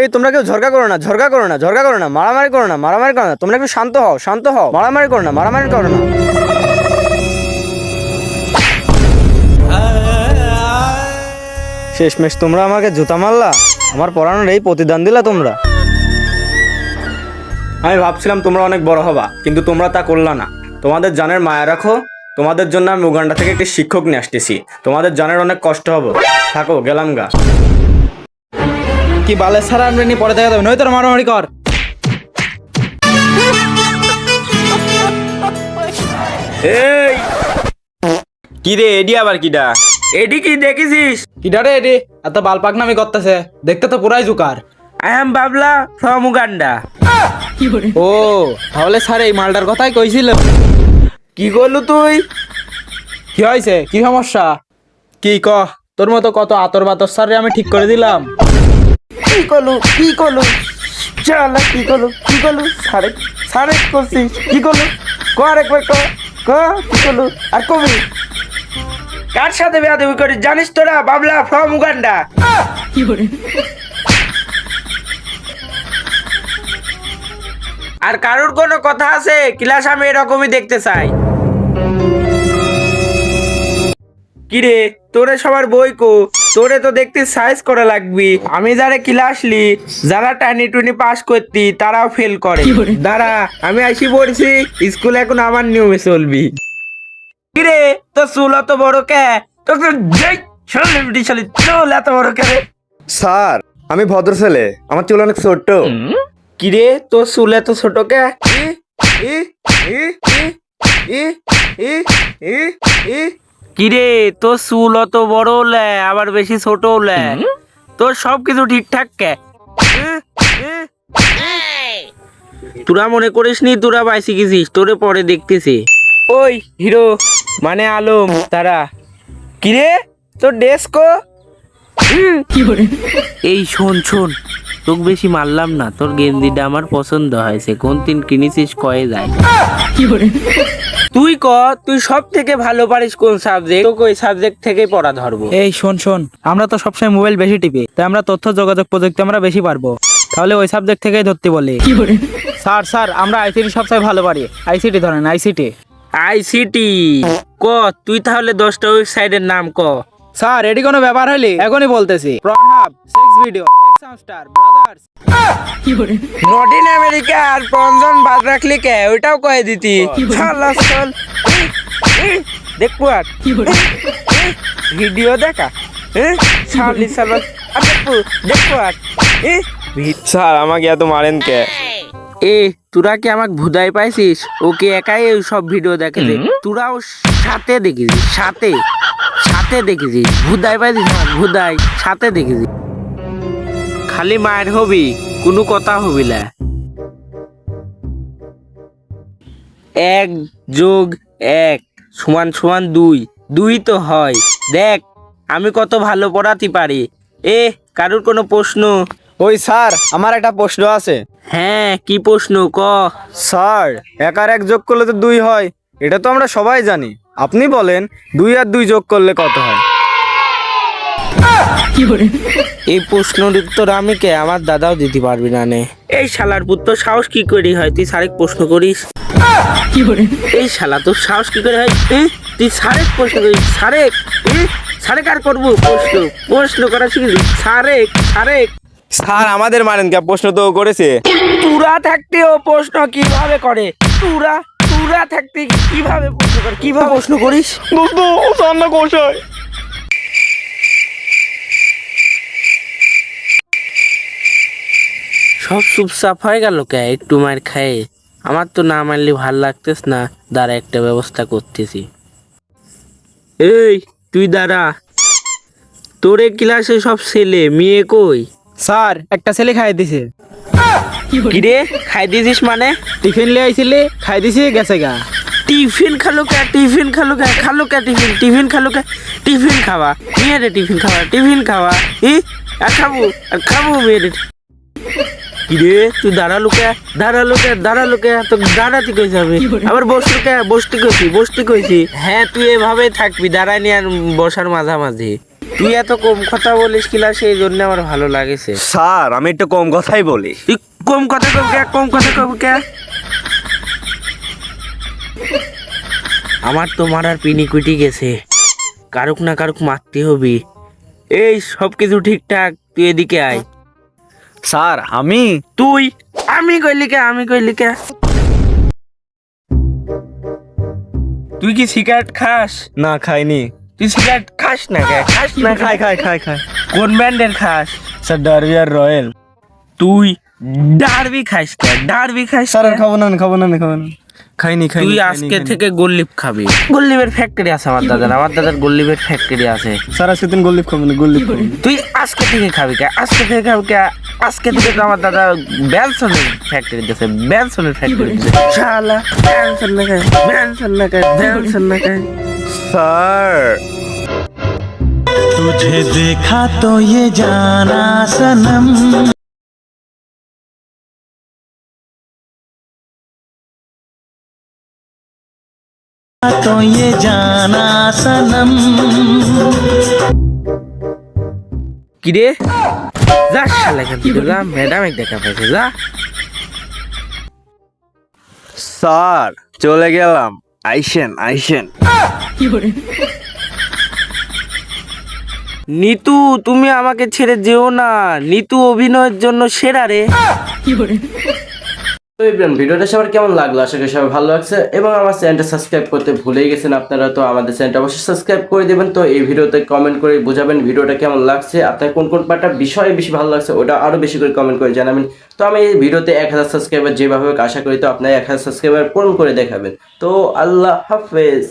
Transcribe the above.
এই, তোমরা কেউ ঝরকা করো না, ঝরকা করো না, ঝরকা করো না, মারামারি করো না, মারামারি করো না। তোমরা একটু শান্ত হও শান্ত হও, মারামারি করো না, মারামারি করো না। শেষমেশ তোমরা আমাকে জুতা মারলা, আমার পড়ানোর এই প্রতিদান দিলা তোমরা। আমি ভাবছিলাম তোমরা অনেক বড় হবা, কিন্তু তোমরা তা করলা না। তোমাদের জানের মায়া রাখো, তোমাদের জন্য আমি উগান্ডা থেকে একটি শিক্ষক নিয়ে আসতেছি। তোমাদের জানের অনেক কষ্ট হবে। থাকো, গেলাম গা। কি বালের সারা নিয়ে পরে দেখা যাবে। নয় তোর মারামারি কর। এই। কি রে এডি আবার কিডা? এডি কি দেখেছিস? কি ডারে এটি এত বাল পাকনামি করতেছে। দেখতে তো পুরাই joker. I am Babla from Uganda ও তাহলে স্যার এই মালটার কথাই কইছিল কি করলু তুই? কি হয়েছে? কি সমস্যা? কি ক? তোর মতো কত আতর বাতর স্যার আমি ঠিক করে দিলাম। কি করলু কি করলু চল কি করলু কি করলু সারে সারে করছিস কি করলু ক আরেকবার ক ক করলু আর কবি? কার সাথে বেয়াদবি করিস জানিস তোরা, বাবলা ফ্রম উগান্ডা কি করে আর কারোর কোনো কথা আছে? ক্লাস আমি এরকমই দেখতে চাই। কিরে তোরে সবার বই কো তোরে তো দেখতে সাইজ করা লাগবি আমি যারা ক্লাস লি যারা টানি টুনি পাস করতি তারাও ফেল করে দাঁড়া আমি আসি পড়ছি স্কুল এখন আমার নিয়মে চলবি কিরে তো চুল অত বড় কে তো শালি শালি চুল এত বড় কে স্যার আমি ভদ্র ছেলে আমার চুল অনেক ছোট্ট কিরে তোর চুল এত ছোট কে ই, ই, ই, ই, ই, ই, ই। কিরে তোর চুল অত বড় লে আবার বেশি ছোট লে। তোর সব কিছু ঠিকঠাক কে। তোরা মনে করিস নি তোরা বাইসি গেছিস তোরে পরে দেখতেছি। ওই হিরো মানে আলম তারা। কিরে তোর ডেস্কো এই শোন শোন তোকে বেশি মারলাম না তোর গেন্দিটা আমার পছন্দ হয়েছে কোন তিন কিনেছিস কয়ে যায়। তুই ক তুই সব থেকে ভালো পারিস কোন সাবজেক্ট তোকে ওই সাবজেক্ট থেকে পড়া ধরবো। এই শোন শোন। আমরা তো সবসময় মোবাইল বেশি টিপি তাই আমরা তথ্য যোগাযোগ প্রযুক্তি আমরা বেশি পারব। তাহলে ওই সাবজেক্ট থেকেই ধরতে বলি। স্যার স্যার আমরা আইসিটি সবসময় ভালো পারি। আইসিটি ধরেন আইসিটি আইসিটি ক তুই তাহলে দশটা ওয়েবসাইটের নাম ক। স্যার এটি কোনো ব্যাপার হলে? এখনই বলতেছি। Pornhub sex video xHamster brothers not in America আর পঞ্জন বাদ রাখলি কে? ওইটাও কয়ে দিতি। শালা চল দেখব আর ভিডিও দেখা। হ্যাঁ শালি শালা আর দেখব দেখব আর স্যার আমাকে এত মারেন কে? এ তোরা কি আমাকে ভুদাই পাইছিস? ওকে একাই ওই সব ভিডিও দেখে দে। তোরাও সাথে দেখেছিস সাথে। সাথে দেখেছিস। ভুদাই পাইছিস না? ভুদাই। সাথে দেখেছিস। খালি মায়ের হবি কোনো কথা হবি না এক যোগ এক সমান সমান দুই দুই তো হয়। দেখ আমি কত ভালো পড়াতে পারি। এ কারোর কোনো প্রশ্ন? ওই স্যার আমার একটা প্রশ্ন আছে। হ্যাঁ কি প্রশ্ন? ক। স্যার এক আর এক যোগ করলে তো দুই হয়। এটা তো আমরা সবাই জানি। আপনি বলেন দুই আর দুই যোগ করলে কত হয়? এই প্রশ্নের উত্তর আমি কে? আমার দাদাও দিতে পারবি না নে। এই শালার পুত্র সাহস কি করি হয়? তুই সারেক প্রশ্ন করিস। এই শালা তোর সাহস কি করে হয়? তুই সারেক প্রশ্ন করিস। সারেক? সারেক আর করব প্রশ্ন। প্রশ্ন করা শিখলি? সারেক সারেক। স্যার আমাদের মারেন কে? প্রশ্ন তো করেছে। তুরা থাকতে ও প্রশ্ন কীভাবে করে? তুরা তুরা থাকতে কীভাবে প্রশ্ন করে? কীভাবে প্রশ্ন করিস? দোস্ত ও স্যার না কৌশল সব চুপচাপ হয়ে গেল কে? একটু মার খায়ে। আমার তো না মারলে ভালো লাগতেস না। দাঁড়া একটা ব্যবস্থা করতেছি। এই তুই দাঁড়া। তোরে ক্লাসে সব ছেলে মেয়ে কই? স্যার একটা ছেলে খাই দিছে। কিরে খাই দিছিস মানে? টিফিন লিয়ে আইছিলে খাই দিছি গেছে গা। টিফিন খালো কে? টিফিন খালো কে? খালো কে টিফিন? টিফিন খালো কে? টিফিন খাওয়া। মেয়েরে টিফিন খাওয়া টিফিন খাওয়া। ই আর খাব আর খাব মেয়েরে কিরে? তুই দাঁড়াল কে? দাঁড়াল কে? দাঁড়াল কে? তো দাঁড়াতে কই যাবে? আবার বসল কে? বসতে কইছি বসতে কইছি। হ্যাঁ তুই এভাবে থাকবি দাঁড়ানি আর বসার মাঝামাঝি। তুই এত কম কথা বলিস কিনা সেই জন্য আমার ভালো লাগেছে। স্যার আমি একটু কম কথাই বলি। তুই কম কথা কব কে? কম কথা কব কে? আমার তো মারার পিনি কুটি গেছে। কারুক না কারুক মারতে হবি। এই সব কিছু ঠিকঠাক তুই এদিকে আয়। স্যার আমি তুই? আমি কইলি কে আমি কইলি কে তুই কি সিগারেট খাস? না খাইনি। তুই সিগারেট খাস না কে? খাস না খাই খাই খাই খাই। কোন ব্র্যান্ডের খাস? স্যার ডারবি আর রয়্যাল তুই ডারবি খাস কে? ডারবি খাস স্যার কে? আর খাব না খাব না খাব না। খাইনি খাইনি তুই খাইনি, আজকে খাইনি। থেকে গোল্লিপ খাবি গোল্লিপের ফ্যাক্টরি আছে আমার দাদার আমার দাদার গোল্লিপের ফ্যাক্টরি আছে স্যার আজকে দিন গোল্লিপ খাবো না গোল্লিপ খাবো না। তুই আজকে থেকে খাবি কে আজকে থেকে খাবি কে আজকে থেকে তো আমার দাদা ব্যানসনের ফ্যাক্টরি দিয়েছে ব্যানসনের ফ্যাক্টরি দিয়েছে শালা ব্যানসন না খায় ব্যানসন না খায় ব্যানসন না খায় স্যার तुझे देखा तो ये जाना सनम तो ये जाना सनम কি রে যা শালা এখান থেকে যা ম্যাডাম দেখা পাইছে যা স্যার চলে গেলাম আইসেন আইসেন নিতু তুমি আমাকে ছেড়ে যেও না নিতু অভিনয়ের জন্য সেরা রে তো ইব্রাহিম, ভিডিওটা সবার কেমন লাগল? আশা করি সবাই ভালো লাগছে। এবং আমার চ্যানেলটা সাবস্ক্রাইব করতে ভুলেই গেছেন আপনারা, তো আমাদের চ্যানেলটা অবশ্যই সাবস্ক্রাইব করে দেবেন। তো এই ভিডিওতে কমেন্ট করে বোঝাবেন ভিডিওটা কেমন লাগছে, আপনার কোন কোন পার্টটা বিষয়ে বেশি ভালো লাগছে, ওটা আরও বেশি করে কমেন্ট করে জানাবেন। তো আমি এই ভিডিওতে এক হাজার সাবস্ক্রাইবার যেভাবে আশা করি তো আপনার এক হাজার সাবস্ক্রাইবার পূরণ করে দেখাবেন। তো আল্লাহ হাফেজ।